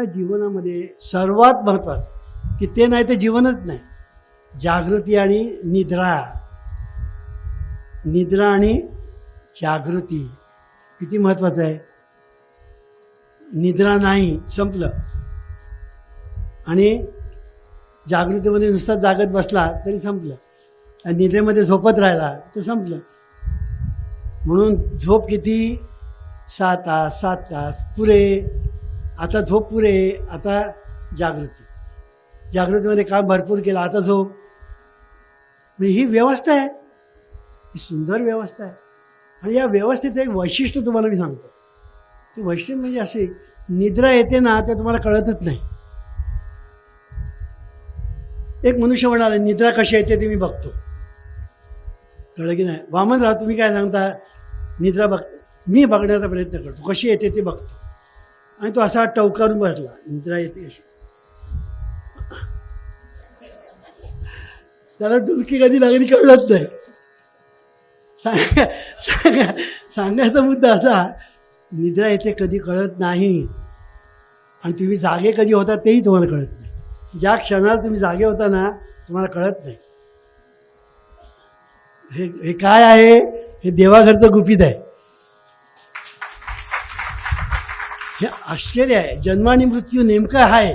आपल्या जीवनामध्ये सर्वात महत्त्वाचं की ते नाही तर जीवनच नाही. जागृती आणि निद्रा. निद्रा आणि जागृती किती महत्त्वाचं आहे? निद्रा नाही संपलं. आणि जागृतीमध्ये नुसता जागत बसला तरी संपलं. आणि निद्रेमध्ये झोपत राहिला तर संपलं. म्हणून झोप किती? सहा तास सात तास. पुरे. आता झोप पुरे आता जागृती. जागृतीमध्ये काम भरपूर केलं आता झोप. म्हणजे ही व्यवस्था आहे. ही सुंदर व्यवस्था आहे. आणि या व्यवस्थेचं एक वैशिष्ट्य तुम्हाला मी सांगतो. ते वैशिष्ट्य म्हणजे असे निद्रा येते ना ते तुम्हाला कळतच नाही. एक मनुष्य म्हणाला निद्रा कशी येते ते मी बघतो. कळलं की नाही? वामन राह तुम्ही काय सांगता? निद्रा बघ मी बघण्याचा प्रयत्न करतो. कशी येते ते बघतो. आणि तो असा टवकारून बसला निद्रा येते. अशी त्याला डुलकी कधी लागली कळलंच नाही. सांगा सांगा सांगायचा मुद्दा असा निद्रा येते कधी कळत नाही आणि तुम्ही जागे कधी होता तेही तुम्हाला कळत नाही. ज्या क्षणाला तुम्ही जागे होता ना तुम्हाला कळत नाही. हे हे काय आहे? हे देवाघरचं गुपित आहे. हे आश्चर्य आहे. जन्म आणि मृत्यू नेमकं आहे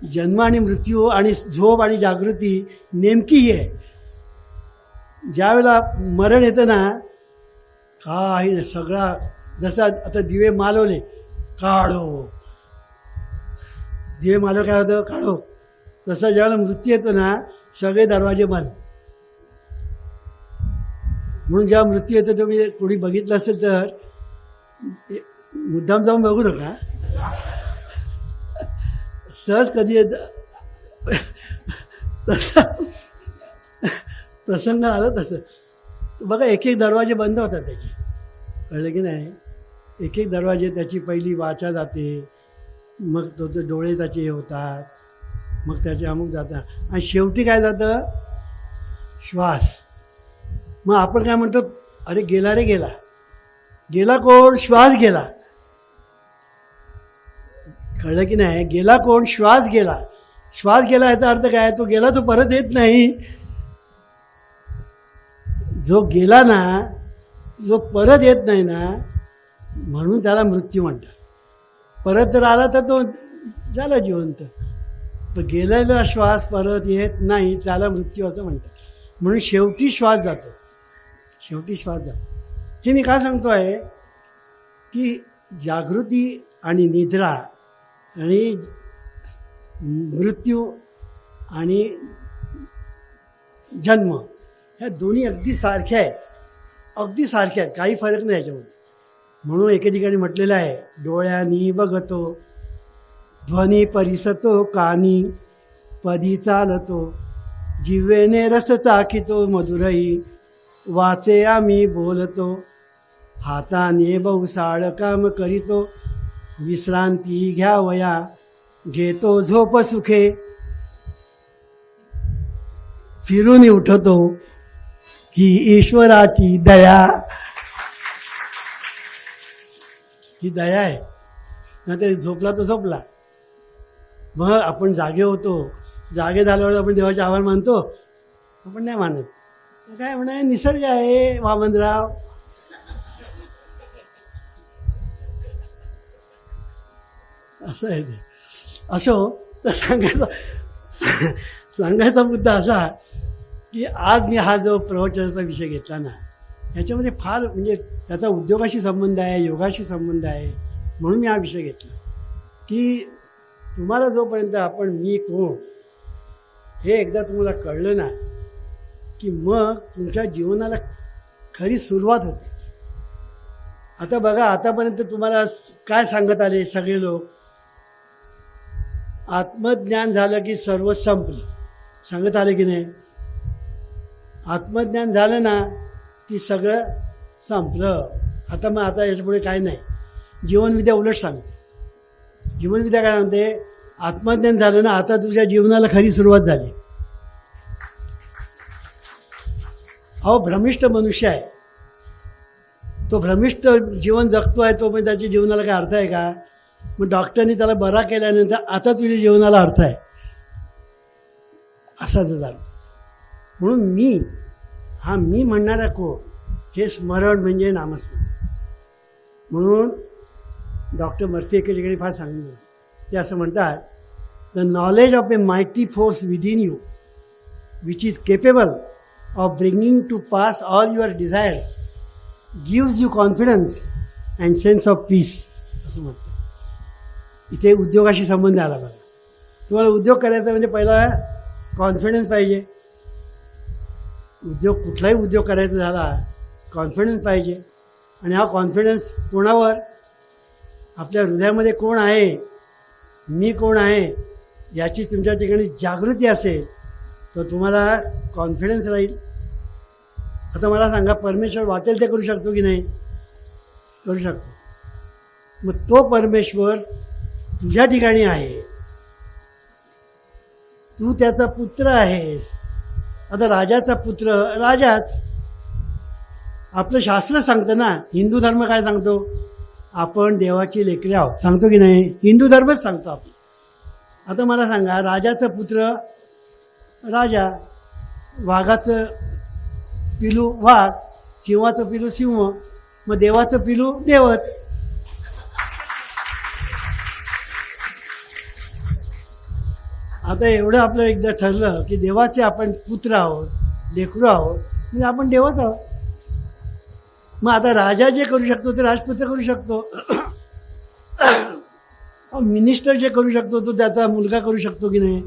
जन्म आणि मृत्यू आणि झोप आणि जागृती नेमकी ही आहे. ज्यावेळेला मरण येतं ना काही नाही सगळा जसं आता दिवे मालवले काढो. दिवे मालव काय होतं? काढो. तसं ज्यावेळेला मृत्यू येतो ना सगळे दरवाजे बंद. म्हणून जेव्हा मृत्यू येतो तुम्ही कोणी बघितलं असेल तर ते मुद्दाम जाऊन बघू नका. सहज कधी येत प्रसंग आला तसं. बघा एक एक दरवाजे बंद होतात त्याचे. कळलं की नाही? एक एक दरवाजे त्याची पहिली वाचा जाते. मग तो डोळे त्याचे हे होतात. मग त्याचे अमुक जातात. आणि शेवटी काय जातं? श्वास. मग आपण काय म्हणतो? अरे गेला रे गेला. गेला कोण? श्वास गेला. कळलं की नाही? गेला कोण? श्वास गेला. श्वास गेला याचा अर्थ काय? तो गेला तो परत येत नाही. जो गेला ना जो परत येत नाही ना म्हणून त्याला मृत्यू म्हणतात. परत जर आला तर तो झाला जिवंत. पण गेलेला श्वास परत येत नाही त्याला मृत्यू असं म्हणतात. म्हणून शेवटी श्वास जातो. शेवटी श्वास जातो. हे मी काय सांगतो आहे की जागृती आणि निद्रा आणि मृत्यू आणि जन्म ह्या दोन्ही अगदी सारख्या आहेत. अगदी सारख्या आहेत काही फरक नाही याच्यामध्ये. म्हणून एके ठिकाणी म्हटलेलं आहे डोळ्यानी बघतो ध्वनी परिसतो कानी पदी चालतो जिव्वेने रस चाकितो मधुरई वाचे आम्ही बोलतो. हाताने बहुसाळ काम करीतो. विश्रांती घ्यावया घेतो झोप सुखे. फिरून उठतो ही ईश्वराची दया. ही दया आहे. ना ते झोपला तो झोपला. मग आपण जागे होतो. जागे झाल्यावर आपण देवाचे आभार मानतो. आपण नाही मानत. काय म्हणा निसर्ग आहे वामनराव. असं आहे ते. असो हो. तर सांगायचा सांगायचा मुद्दा असा की आज मी हा जो प्रवचनाचा विषय घेतला ना याच्यामध्ये फार म्हणजे त्याचा उद्योगाशी संबंध आहे योगाशी संबंध आहे म्हणून मी हा विषय घेतला. की तुम्हाला जोपर्यंत आपण मी कोण हे एकदा तुम्हाला कळलं ना की मग तुमच्या जीवनाला खरी सुरुवात होते. आता बघा आतापर्यंत तुम्हाला काय सांगत आले सगळे लोक? आत्मज्ञान झालं की सर्व संपलं. सांगत आलं की नाही? आत्मज्ञान झालं ना की सगळं संपलं. आता मग आता याच्यापुढे काय नाही. जीवनविद्या उलट सांगते. जीवनविद्या काय सांगते? आत्मज्ञान झालं ना आता तुझ्या जीवनाला खरी सुरुवात झाली. अहो भ्रमिष्ठ मनुष्य आहे. तो भ्रमिष्ठ जीवन जगतो आहे तो पण त्याच्या जीवनाला काय अर्थ आहे का? मग डॉक्टरनी त्याला बरा केल्यानंतर आता तुझ्या जीवनाला अर्थ आहे. असाच झालं. म्हणून मी हा मी म्हणणारा कोण हे स्मरण म्हणजे नामस्मरण. म्हणून डॉक्टर मर्फी एके ठिकाणी फार सांगितलं. ते असं म्हणतात the knowledge of a mighty force within you which is capable of bringing to pass all your desires gives you confidence and sense of peace असं म्हणतात. इथे उद्योगाशी संबंध आला बघा. तुम्हाला उद्योग करायचा म्हणजे पहिला कॉन्फिडन्स पाहिजे. उद्योग कुठलाही उद्योग करायचा झाला कॉन्फिडन्स पाहिजे. आणि हा कॉन्फिडन्स कोणावर? आपल्या हृदयामध्ये कोण आहे? मी कोण आहे? याची तुमच्या ठिकाणी जागृती असेल तर तुम्हाला कॉन्फिडन्स राहील. आता मला सांगा परमेश्वर वाटेल ते करू शकतो की नाही? करू शकतो. मग तो परमेश्वर तुझ्या ठिकाणी आहे. तू त्याचा पुत्र आहेस. आता राजाचा पुत्र राजाच. आपलं शास्त्र सांगतं ना हिंदू धर्म काय सांगतो? आपण देवाची लेकरे आहोत. सांगतो की नाही? हिंदू धर्मच सांगतो आपण. आता मला सांगा राजाचं पुत्र राजा वाघाचं पिलू वाघ सिंहाचं पिलू सिंह मग देवाचं पिलू देवच. आता एवढं आपलं एकदा ठरलं की देवाचे आपण पुत्र आहोत लेकरू आहोत म्हणजे आपण देवच आहोत. मग आता राजा जे करू शकतो ते राजपुत्र करू शकतो. मिनिस्टर जे करू शकतो तो त्याचा मुलगा करू शकतो की नाही?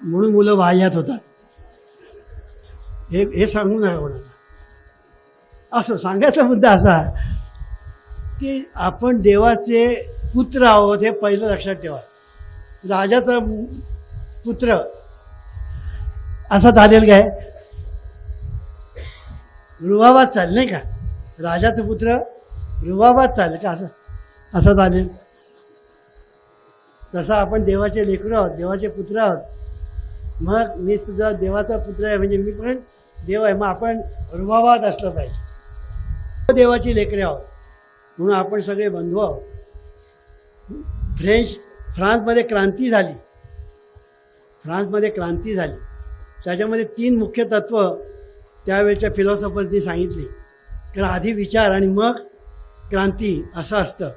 म्हणून मुलं वाह्यात होतात. हे हे सांगू नका कोणाला. असं सांगायचा मुद्दा असा आहे की आपण देवाचे पुत्र आहोत हे पहिलं लक्षात ठेवा. राजाचा पुत्र असा चालेल काय? रुबाबात चालेल नाही का? राजाचं पुत्र रुबाबात चालेल का? असं असं चालेल तसं आपण देवाचे लेकरं आहोत देवाचे पुत्र आहोत. मग मी तुझा देवाचा पुत्र आहे म्हणजे मी पण देव आहे. मग आपण रुबाबात असलं पाहिजे. देवाची लेकरे आहोत. म्हणून आपण सगळे बंधू आहोत. फ्रेंच फ्रान्समध्ये क्रांती झाली. फ्रान्समध्ये क्रांती झाली. त्याच्यामध्ये तीन मुख्य तत्त्व त्यावेळच्या फिलॉसॉफर्सनी सांगितली. कारण आधी विचार आणि मग क्रांती असं असतं.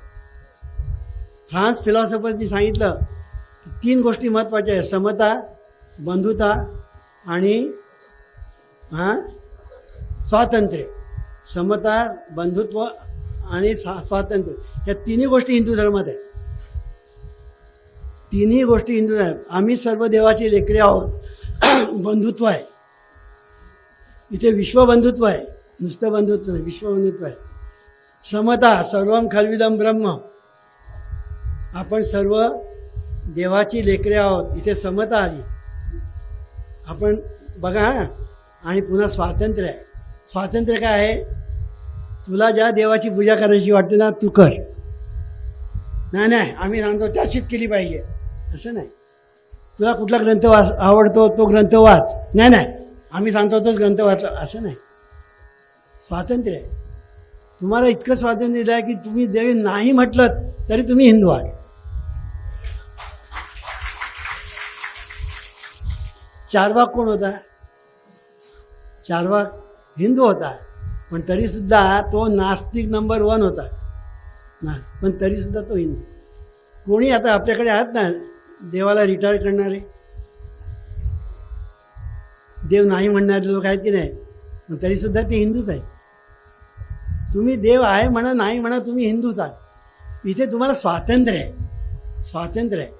फ्रान्स फिलॉसॉफर्सनी सांगितलं की तीन गोष्टी महत्त्वाच्या आहेत. समता बंधुता आणि हां स्वातंत्र्य. समता बंधुत्व आणि स्वातंत्र्य. या तिन्ही गोष्टी हिंदू धर्मात आहेत. तिन्ही गोष्टी हिंदू आहेत. आम्ही सर्व देवाची लेकरे आहोत. बंधुत्व आहे. इथे विश्वबंधुत्व आहे. नुसतं बंधुत्व नाही विश्वबंधुत्व आहे. समता सर्वम खलविदम ब्रह्म. आपण सर्व देवाची लेकरे आहोत. इथे समता आली. आपण बघा आणि पुन्हा स्वातंत्र्य आहे. स्वातंत्र्य काय आहे? तुला ज्या देवाची पूजा करायची वाटते ना तू कर. नाही नाही आम्ही सांगतो त्याचीच केली पाहिजे. असं नाही. तुला कुठला ग्रंथ वाच आवडतो तो ग्रंथ वाच. नाही नाही आम्ही सांगतो तोच ग्रंथ वाचला. असं नाही. स्वातंत्र्य आहे. तुम्हाला इतकं स्वातंत्र्य दिलं आहे की तुम्ही देवी नाही म्हटलं तरी तुम्ही हिंदू आहात. चारवाक कोण होता? चारवाक हिंदू होता. पण तरीसुद्धा तो नास्तिक नंबर वन होता. ना पण तरीसुद्धा तो हिंदू. कोणी आता आपल्याकडे आहात ना देवाला रिटायर करणारे? देव नाही म्हणणारे लोक आहेत की नाही? पण तरीसुद्धा ते हिंदूच आहेत. तुम्ही देव आहे म्हणा नाही म्हणा तुम्ही हिंदूच आहात. इथे तुम्हाला स्वातंत्र्य आहे. स्वातंत्र्य आहे.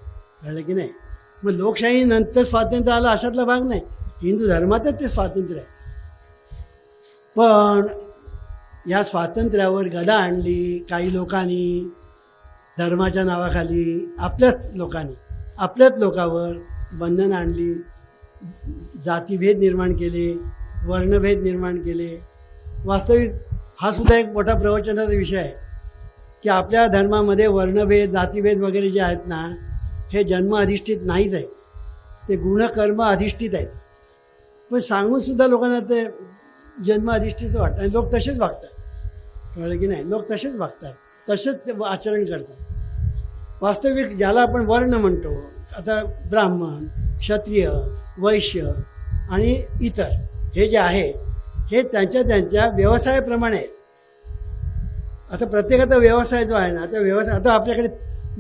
कळलं की नाही? मग लोकशाही नंतर स्वातंत्र्य आलं अशातला भाग नाही. हिंदू धर्मातच ते स्वातंत्र्य आहे. पण या स्वातंत्र्यावर गदा आणली काही लोकांनी धर्माच्या नावाखाली आपल्याच लोकांनी आपल्याच लोकावर बंधनं आणली जातीभेद निर्माण केले वर्णभेद निर्माण केले. वास्तविक हा सुद्धा एक मोठा प्रवचनाचा विषय आहे की आपल्या धर्मामध्ये वर्णभेद जातीभेद वगैरे जे आहेत ना हे जन्म अधिष्ठित नाहीच आहे ते गुणकर्म अधिष्ठित आहेत. पण सांगूनसुद्धा लोकांना ते जन्माधिष्ठीचं वाटतं. आणि लोक तसेच वागतात कळलं की नाही? लोक तसेच वागतात तसेच ते आचरण करतात. वास्तविक ज्याला आपण वर्ण म्हणतो आता ब्राह्मण क्षत्रिय वैश्य आणि इतर हे जे आहेत हे त्यांच्या त्यांच्या व्यवसायाप्रमाणे आहेत. आता प्रत्येकाचा व्यवसाय जो आहे ना त्या व्यवसाय आता आपल्याकडे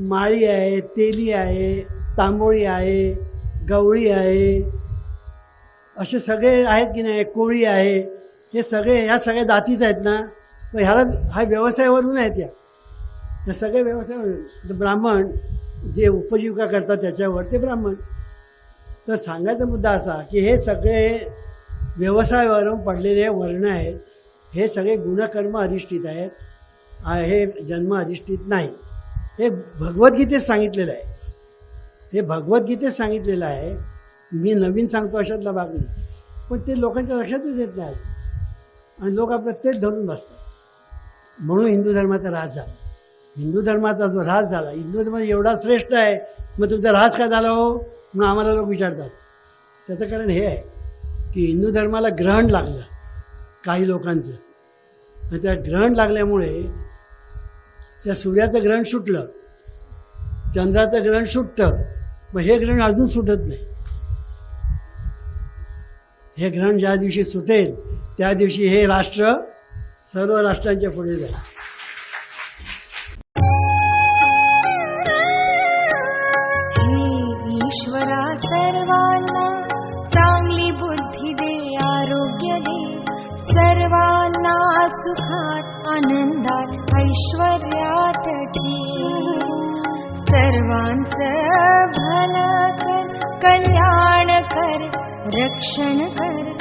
माळी आहे तेली आहे तांबोळी आहे गवळी आहे असे सगळे आहेत की नाही? कोळी आहे हे सगळे ह्या सगळ्या जातीच आहेत ना तर ह्याला हा व्यवसायावरून आहेत या. हे सगळे व्यवसायावरून म्हणजे ब्राह्मण जे उपजीविका करतात त्याच्यावर ते ब्राह्मण. तर सांगायचा मुद्दा असा की हे सगळे व्यवसायावरून पडलेले वर्ण आहेत. हे सगळे गुणकर्म अधिष्ठित आहेत. हे जन्म अधिष्ठित नाही. हे भगवद्गीतेत सांगितलेलं आहे. हे भगवद्गीतेत सांगितलेलं आहे. मी नवीन सांगतो अशातला भाग नाही. पण ते लोकांच्या लक्षातच येत नाही असं. आणि लोक आपलं तेच धरून बसतात. म्हणून हिंदू धर्माचा राज झाला. हिंदू धर्माचा जो राज झाला हिंदू धर्म एवढा श्रेष्ठ आहे मग तुमचा राज काय झाला हो? म्हणून आम्हाला लोक विचारतात. त्याचं कारण हे आहे की हिंदू धर्माला ग्रहण लागलं काही लोकांचं. आणि त्या ग्रहण लागल्यामुळे त्या सूर्याचं ग्रहण सुटलं चंद्राचं ग्रहण सुटतं मग हे ग्रहण अजून सुटत नाही. हे ग्रहण ज्या दिवशी सुटेल त्या दिवशी हे राष्ट्र सर्व राष्ट्रांच्या पुढे जाईल ईश्वरा सर्वांना चांगली बुद्धी दे आरोग्य दे. आनंदात ऐश्वर्यात ठेव सर्वांचं भलं कर कल्याण कर रक्षण कर.